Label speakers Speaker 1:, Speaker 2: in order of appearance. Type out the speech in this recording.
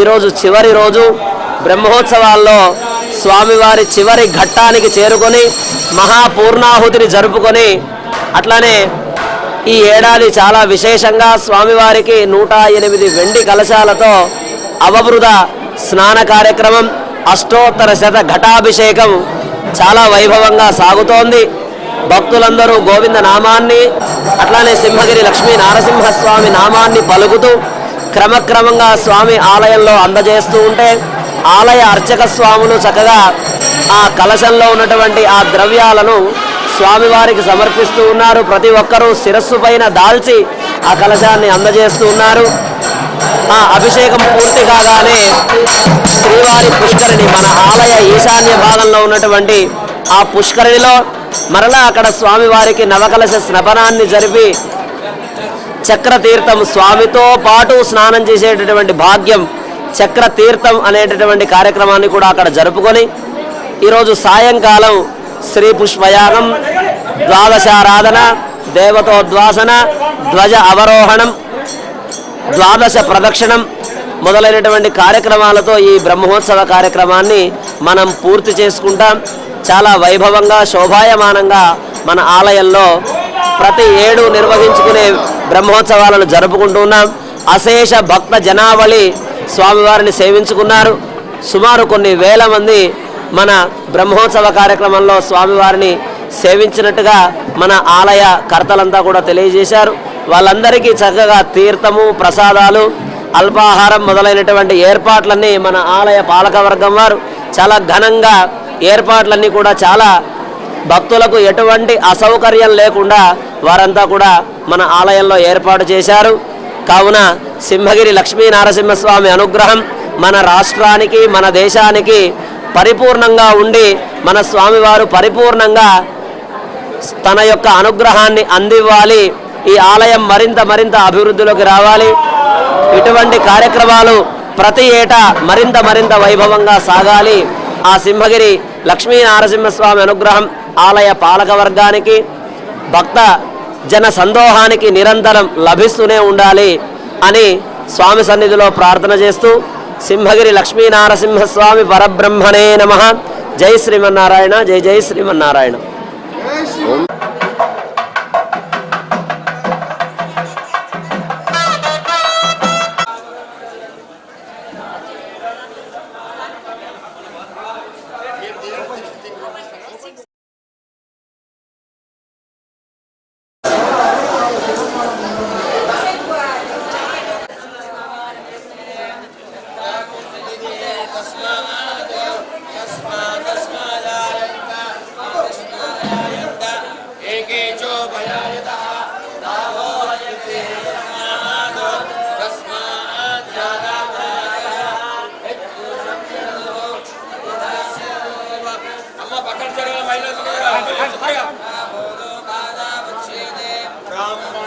Speaker 1: ఈరోజు చివరి రోజు బ్రహ్మోత్సవాల్లో స్వామివారి చివరి ఘట్టానికి చేరుకొని మహాపూర్ణాహుతిని జరుపుకొని అట్లానే ఈ ఏడాది చాలా విశేషంగా స్వామివారికి నూట ఎనిమిది వెండి కలశాలతో అవబృద స్నాన కార్యక్రమం అష్టోత్తర శత ఘటాభిషేకం చాలా వైభవంగా సాగుతోంది. భక్తులందరూ గోవింద నామాన్ని అట్లానే సింహగిరి లక్ష్మీ నారసింహస్వామి నామాన్ని పలుకుతూ క్రమక్రమంగా స్వామి ఆలయంలో అందజేస్తూ ఉంటే ఆలయ అర్చక స్వాములు చక్కగా ఆ కలశంలో ఉన్నటువంటి ఆ ద్రవ్యాలను స్వామివారికి సమర్పిస్తూ ఉన్నారు. ప్రతి ఒక్కరూ శిరస్సు పైన దాల్చి ఆ కలశాన్ని అందజేస్తూ ఉన్నారు. ఆ అభిషేకం పూర్తి కాగానే శ్రీవారి పుష్కరిణి మన ఆలయ ఈశాన్య భాగంలో ఉన్నటువంటి ఆ పుష్కరిణిలో మరలా అక్కడ స్వామివారికి నవకలశ స్నపనాన్ని జరిపి చక్రతీర్థం స్వామితో పాటు స్నానం చేసేటటువంటి భాగ్యం చక్రతీర్థం అనేటటువంటి కార్యక్రమాన్ని కూడా అక్కడ జరుపుకొని ఈరోజు సాయంకాలం శ్రీ పుష్పయాగం ద్వాదశారాధన దేవతోద్వాసన ధ్వజ అవరోహణం ద్వాదశ ప్రదక్షిణం మొదలైనటువంటి కార్యక్రమాలతో ఈ బ్రహ్మోత్సవ కార్యక్రమాన్ని మనం పూర్తి చేసుకుంటాం. చాలా వైభవంగా శోభాయమానంగా మన ఆలయంలో ప్రతి ఏడు నిర్వహించుకునే బ్రహ్మోత్సవాలను జరుపుకుంటూ ఉన్నాం. అశేష భక్త జనావళి స్వామివారిని సేవించుకున్నారు. సుమారు కొన్ని వేల మంది మన బ్రహ్మోత్సవ కార్యక్రమంలో స్వామివారిని సేవించినట్టుగా మన ఆలయ కర్తలంతా కూడా తెలియజేశారు. వాళ్ళందరికీ చక్కగా తీర్థము ప్రసాదాలు అల్పాహారం మొదలైనటువంటి ఏర్పాట్లన్నీ మన ఆలయ పాలకవర్గం వారు. చాలా ఘనంగా ఏర్పాట్లన్నీ కూడా చాలా భక్తులకు ఎటువంటి అసౌకర్యం లేకుండా వారంతా కూడా మన ఆలయంలో ఏర్పాటు చేశారు. కావున సింహగిరి లక్ష్మీ నారసింహస్వామి అనుగ్రహం మన రాష్ట్రానికి మన దేశానికి పరిపూర్ణంగా ఉండి మన స్వామివారు పరిపూర్ణంగా తన యొక్క అనుగ్రహాన్ని అందివ్వాలి. ఈ ఆలయం మరింత మరింత అభివృద్ధిలోకి రావాలి. ఇటువంటి కార్యక్రమాలు ప్రతి ఏటా మరింత మరింత వైభవంగా సాగాలి. ఆ సింహగిరి లక్ష్మీ నారసింహస్వామి అనుగ్రహం ఆలయ పాలక వర్గానికి భక్త జన సందోహానికి నిరంతరం లభిస్తూనే ఉండాలి అని స్వామి సన్నిధిలో ప్రార్థన చేస్తూ సింహగిరి లక్ష్మీనారసింహస్వామి పరబ్రహ్మణే నమ. జై శ్రీమన్నారాయణ జై జై శ్రీమన్నారాయణ.
Speaker 2: 감사합니다.